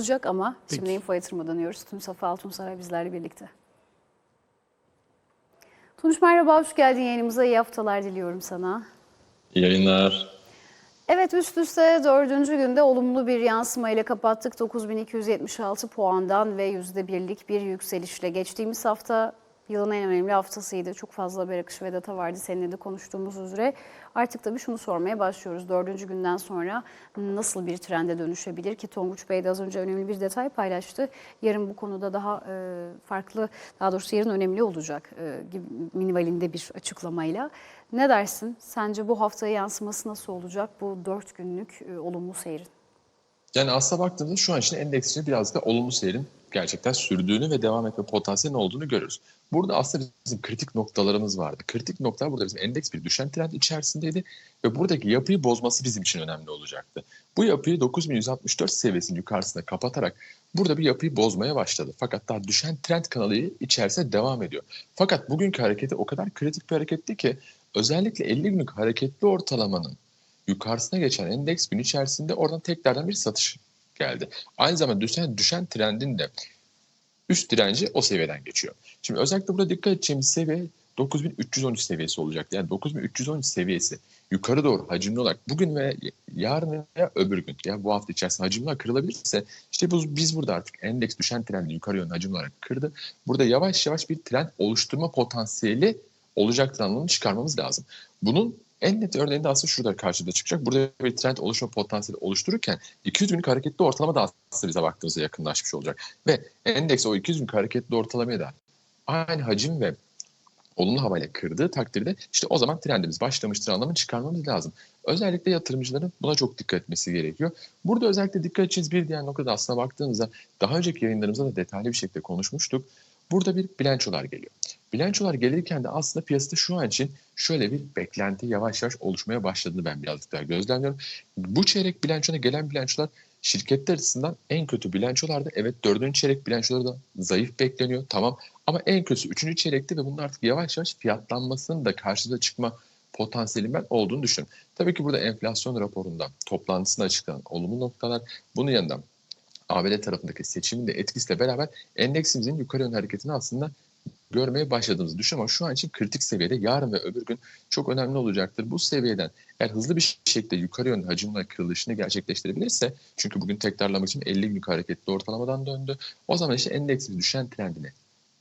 olacak ama Peki. şimdi info yatırmadan dönüyoruz. Tüm Safa Altunsaray bizlerle birlikte. Tunç merhaba, hoş geldin yayınımıza. İyi haftalar diliyorum sana. İyi yayınlar. Evet üst üste dördüncü günde olumlu bir yansımayla kapattık. 9276 puandan ve %1'lik bir yükselişle. Geçtiğimiz hafta yılın en önemli haftasıydı. Çok fazla haber akışı ve data vardı seninle de konuştuğumuz üzere. Artık tabii şunu sormaya başlıyoruz. Dördüncü günden sonra nasıl bir trende dönüşebilir ki Tonguç Bey de az önce önemli bir detay paylaştı. Yarın bu konuda daha e, farklı, daha doğrusu yarın önemli olacak e, gibi minimalinde bir açıklamayla. Ne dersin? Sence bu haftaya yansıması nasıl olacak bu dört günlük e, olumlu seyrin? Yani aslına baktığımızda şu an için endeks için biraz da olumlu seyrin gerçekten sürdüğünü ve devam etme potansiyelinin olduğunu görüyoruz. Burada aslında bizim kritik noktalarımız vardı. Kritik noktalar burada bizim endeks bir düşen trend içerisindeydi ve buradaki yapıyı bozması bizim için önemli olacaktı. Bu yapıyı 9164 seviyesinin yukarısında kapatarak burada bir yapıyı bozmaya başladı. Fakat daha düşen trend kanalı içerisinde devam ediyor. Fakat bugünkü hareketi o kadar kritik bir hareketti ki özellikle 50 günlük hareketli ortalamanın yukarısına geçen endeks gün içerisinde oradan tekrardan bir satış geldi. Aynı zamanda düşen, düşen trendin de üst direnci o seviyeden geçiyor. Şimdi özellikle burada dikkat edeceğimiz seviye 9313 seviyesi olacak. Yani 9313 seviyesi yukarı doğru hacimli olarak bugün ve yarın veya öbür gün ya bu hafta içerisinde hacimler kırılabilirse işte bu, biz burada artık endeks düşen trendi yukarı yönlü hacim olarak kırdı. Burada yavaş yavaş bir trend oluşturma potansiyeli olacaktır anlamını çıkarmamız lazım. Bunun en net örneğinde aslında şurada karşıda çıkacak. Burada bir trend oluşma potansiyeli oluştururken 200 günlük hareketli ortalama da aslında bize baktığımızda yakınlaşmış olacak. Ve endeks o 200 günlük hareketli ortalamaya da aynı hacim ve olumlu havayla kırdığı takdirde işte o zaman trendimiz başlamıştır anlamını çıkarmamız lazım. Özellikle yatırımcıların buna çok dikkat etmesi gerekiyor. Burada özellikle dikkat edeceğiz bir diğer noktada aslına baktığınızda daha önceki yayınlarımızda da detaylı bir şekilde konuşmuştuk. Burada bir bilançolar geliyor. Bilançolar gelirken de aslında piyasada şu an için şöyle bir beklenti yavaş yavaş oluşmaya başladığını ben birazcık daha gözlemliyorum. Bu çeyrek bilançona gelen bilançolar şirketler açısından en kötü bilançolarda. Evet dördüncü çeyrek bilançoları da zayıf bekleniyor tamam ama en kötüsü üçüncü çeyrekte ve bunun artık yavaş yavaş fiyatlanmasının da karşımıza çıkma potansiyelin ben olduğunu düşünüyorum. Tabii ki burada enflasyon raporunda toplantısında açıklanan olumlu noktalar bunun yanında ABD tarafındaki seçimin de etkisiyle beraber endeksimizin yukarı yönlü hareketini aslında görmeye başladığımızı düşünüyorum ama şu an için kritik seviyede yarın ve öbür gün çok önemli olacaktır. Bu seviyeden eğer hızlı bir şekilde yukarı yönlü hacimle kırılışını gerçekleştirebilirse çünkü bugün tekrarlamak için 50 günlük hareketli ortalamadan döndü. O zaman işte endeksimiz düşen trendini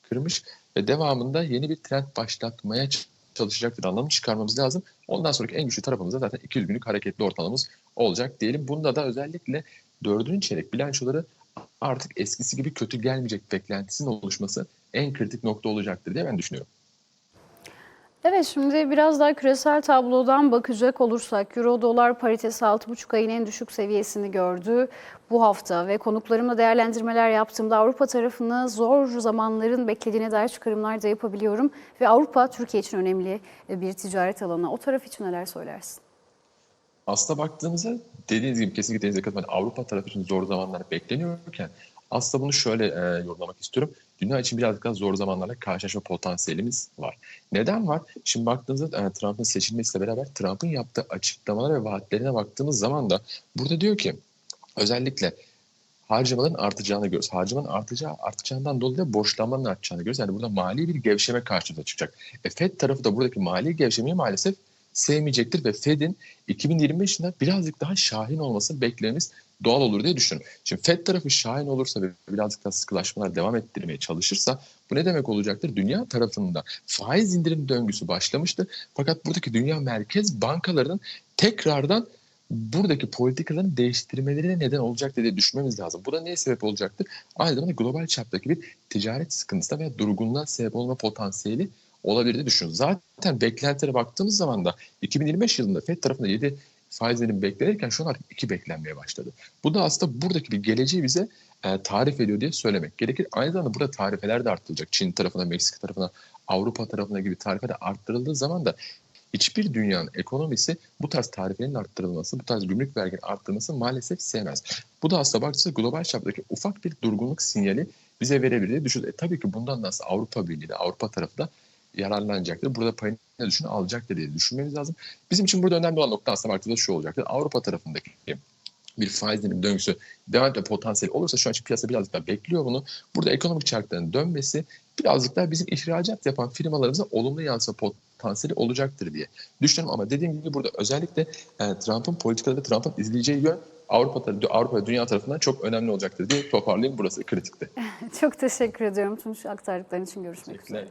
kırmış ve devamında yeni bir trend başlatmaya çalışacaktır anlamını çıkarmamız lazım. Ondan sonraki en güçlü tarafımızda zaten 200 günlük hareketli ortalamamız olacak diyelim. Bunda da özellikle dördüncü çeyrek bilançoları artık eskisi gibi kötü gelmeyecek beklentisinin oluşması en kritik nokta olacaktır diye ben düşünüyorum. Evet şimdi biraz daha küresel tablodan bakacak olursak Euro dolar paritesi 6,5 ayın en düşük seviyesini gördü bu hafta ve konuklarımla değerlendirmeler yaptığımda Avrupa tarafını zor zamanların beklediğine dair çıkarımlar da yapabiliyorum ve Avrupa Türkiye için önemli bir ticaret alanı. O taraf için neler söylersin? Aslında baktığımızda dediğiniz gibi kesinlikle denize katılmayan Avrupa tarafı için zor zamanlar bekleniyorken aslında bunu şöyle e, yorumlamak istiyorum. Dünya için birazcık daha zor zamanlarla karşılaşma potansiyelimiz var. Neden var? Şimdi baktığınızda e, Trump'ın seçilmesiyle beraber Trump'ın yaptığı açıklamalar ve vaatlerine baktığımız zaman da burada diyor ki özellikle harcamaların artacağını görüyoruz. Harcamanın artacağı, artacağından dolayı da borçlanmanın artacağını görüyoruz. Yani burada mali bir gevşeme karşımıza çıkacak. E, FED tarafı da buradaki mali gevşemeyi maalesef sevmeyecektir ve Fed'in 2025 yılında birazcık daha şahin olması beklememiz doğal olur diye düşünüyorum. Şimdi FED tarafı şahin olursa ve birazcık daha sıkılaşmalar devam ettirmeye çalışırsa bu ne demek olacaktır? Dünya tarafında faiz indirim döngüsü başlamıştı. Fakat buradaki dünya merkez bankalarının tekrardan buradaki politikaların değiştirmelerine neden olacak diye düşünmemiz lazım. Bu da neye sebep olacaktır? Aynı zamanda global çaptaki bir ticaret sıkıntısına veya durgunluğa sebep olma potansiyeli olabilir düşünüyoruz. Zaten beklentilere baktığımız zaman da 2025 yılında FED tarafında 7 faizlerin beklenirken şu an artık 2 beklenmeye başladı. Bu da aslında buradaki bir geleceği bize e, tarif ediyor diye söylemek gerekir. Aynı zamanda burada tarifeler de arttırılacak. Çin tarafına, Meksika tarafına, Avrupa tarafına gibi tarifeler arttırıldığı zaman da hiçbir dünyanın ekonomisi bu tarz tarifelerin arttırılması, bu tarz gümrük verginin arttırılması maalesef sevmez. Bu da aslında baktığınızda global çaptaki ufak bir durgunluk sinyali bize verebilir diye düşünüyoruz. E, tabii ki bundan da aslında Avrupa Birliği Avrupa tarafı da yararlanacaktır. Burada payını düşün alacaktır diye düşünmemiz lazım. Bizim için burada önemli olan nokta aslında baktığımızda şu olacaktır. Avrupa tarafındaki bir faiz dilim döngüsü devam etme potansiyeli olursa şu an için piyasa birazcık daha bekliyor bunu. Burada ekonomik çarkların dönmesi birazcık daha bizim ihracat yapan firmalarımıza olumlu yansıma potansiyeli olacaktır diye düşünüyorum. Ama dediğim gibi burada özellikle e, Trump'ın politikaları, Trump'ın izleyeceği yön Avrupa, tarafı- Avrupa ve dünya tarafından çok önemli olacaktır diye toparlayayım. Burası kritikti. Çok teşekkür ediyorum Tunç aktardıkların için görüşmek üzere.